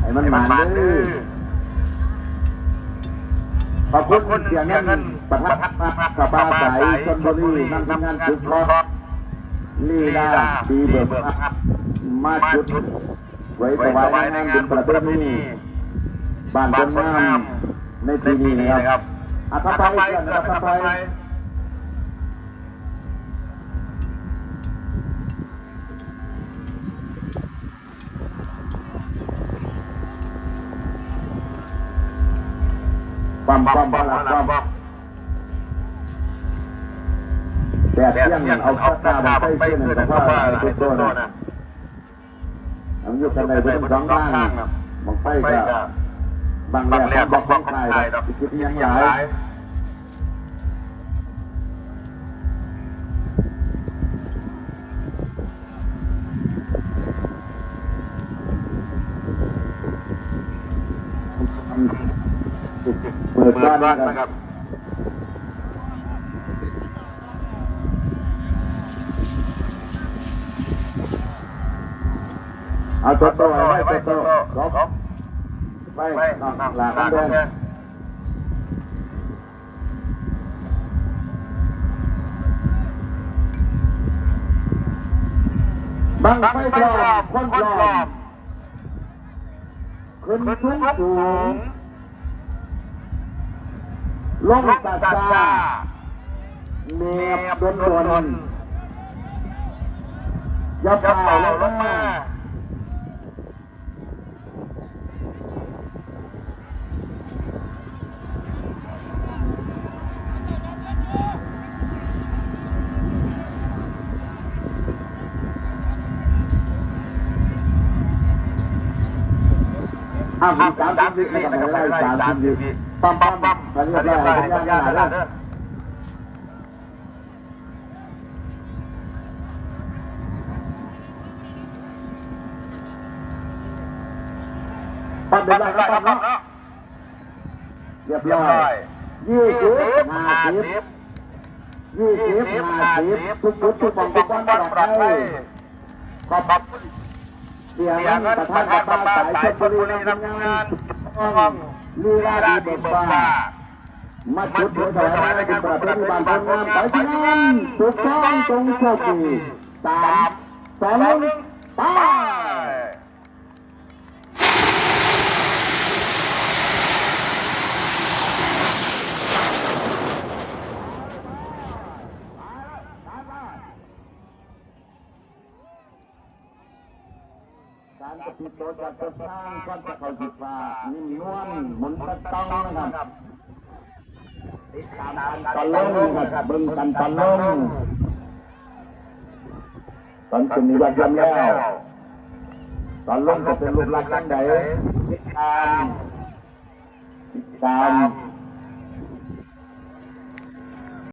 ให้มันหมันเด้อขอบคุณเสียเงินประทับมากับปลาใสชนบุรีนั่งทำงานจุดรถลีลาดีเบิกมาจุดไว้ถวายงานบุญประเพณีบ้านคนงามในปีนี้นะครับอาถ้าไปเพื่อนนะ ครับถ้าไปความความบาลานซ์ความแต่เที่ยงเอาข้าวตาไปใส่เส้นแต่ว่าไอ้ตัวนะมันอยู่กันในบนสองข้างมองไปก็บางแรกบอกของใครคิดยังหลาย เปิดบ้านนะครับเอาตัวโตไว้ตัวโตลบไปหลังหลังเดินบังไฟปลอมคนปลอมขึ้นสูงสูง ลงตาตาเมียบดนดนยับเป่าลงมา ห้าสิบสามสิบไม่ต้องไปไล่สามสิบปั๊มปั๊มปั๊มตอนนี้ได้ยังยังหนาแล้วปั๊มเดี๋ยวได้ปั๊มเนาะเรียบร้อยยี่สิบห้าสิบยี่สิบห้าสิบทุกจุดทุกมองทุกวันปลอดภัยขอบคุณ เสียงประธานประธาสายชลบุรีทำงานต้องลีลาดีเบิกบานมาจุดเดือดถวายในการประเพณีบ้านทำงามไปที่นั่นถูกต้องตรงโชคดีสามสองหนึ่งไป การปฏิโตจะจะสร้างก้อนจะเข้าจิตว่านิ่มนวลหมุนตะต้องนะครับติดตามตะลงนะครับเบิ่งกันตะลุ่งตอนคุณมีวัดยำแล้วตอนลงจะเป็นรูปลักษณ์ยังไงติดตามติดตาม